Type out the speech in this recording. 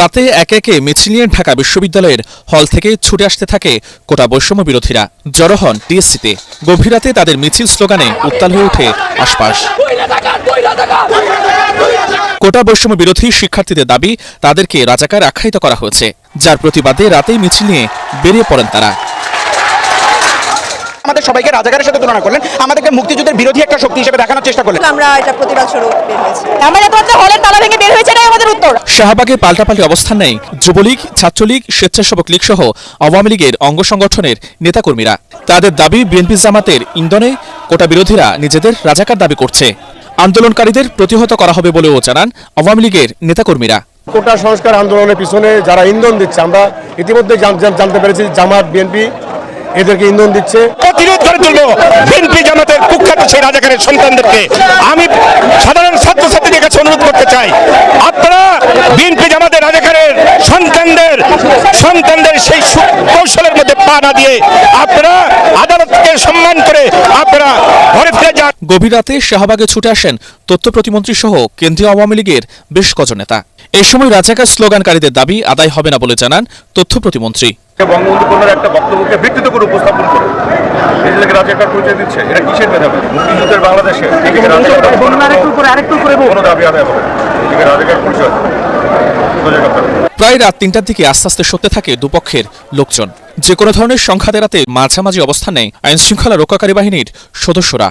রাতে একে একে মিছিল নিয়ে ঢাকা বিশ্ববিদ্যালয়ের হল থেকে ছুটে আসতে থাকে কোটা বৈষম্য বিরোধীরা। জড়ো হন টিএসসিতে। গভীর রাতে তাদের মিছিল স্লোগানে উত্তাল হয়ে ওঠে আশপাশ। কোটা বৈষম্য বিরোধী শিক্ষার্থীদের দাবি তাদেরকে রাজাকার আখ্যায়িত করা হয়েছে যার প্রতিবাদে রাতেই মিছিল নিয়ে বেরিয়ে পড়েন তারা। আমাদের সবাইকে রাজাকারের সাথে তুলনা করলেন আমাদেরকে মুক্তিযুদ্ধের বিরোধী একটা শক্তি হিসেবে দেখানোর চেষ্টা করলেন। আমরা এটা প্রতিবাদ স্বরূপ বের হয়েছি। আমরা হলের তালা ভেঙে বের হয়েছে। আমাদের উত্তর। শাহবাগে পাল্টাপাল্টি অবস্থান নেয় যুবলীগ ছাত্রলীগ স্বেচ্ছাসেবক লীগ সহ আওয়ামী লীগের অঙ্গ সংগঠনের নেতাকর্মীরা। তাদের দাবি বিএনপি জামাতের ইন্ধনে কোটা বিরোধীরা নিজেদের রাজাকার দাবি করছে। আন্দোলনকারীদের প্রতিহত করা হবে বলেও জানান আওয়ামী লীগের নেতাকর্মীরা। কোটা সংস্কার আন্দোলনের পিছনে যারা ইন্ধন দিচ্ছে আমরা ইতিমধ্যে জান- জান- জানতে পেরেছি জামাত বিএনপি এদেরকে ইন্ধন দিচ্ছে। প্রতিরোধ করে তুলবো বিএনপি জামাতের কুখ্যাত সেই রাজাকারের সন্তানদেরকে আমি সাধারণ ছাত্রছাত্রীদের কাছে অনুরোধ করতে চাই আপনারা বিএনপি জামাতের রাজাকারের সন্তানদের সন্তানদের সেই কৌশলের মধ্যে পা না দিয়ে আপনারা আদালতকে সম্মান করে আপনারা ঘরে ফিরে যান। গভীর রাতে শাহবাগে ছুটে আসেন তথ্য প্রতিমন্ত্রী সহ কেন্দ্রীয় আওয়ামী লীগের বেশ কজন নেতা। এই সময় রাজাকার স্লোগানকারীদের দাবি আদায় হবে না বলে জানান তথ্য প্রতিমন্ত্রী। বঙ্গবন্ধু কন্যার একটা বক্তব্যকে বিকৃত করে উপস্থাপন করে। নিজেদেরকে রাজাকার পরিচয় দিচ্ছে এটা কিসের মেধাবে? মুক্তিযুদ্ধের বাংলাদেশে কোনো- দাবি আদায় হবে রাজাকার পরিচয়। প্রায় রাত তিনটার দিকে আস্তে আস্তে সরতে থাকে দুপক্ষের লোকজন। যে কোনো ধরনের সংঘাত এড়াতে মাঝামাঝি অবস্থানে আইনশৃঙ্খলা আইন শৃঙ্খলা রক্ষাকারী বাহিনীর সদস্যরা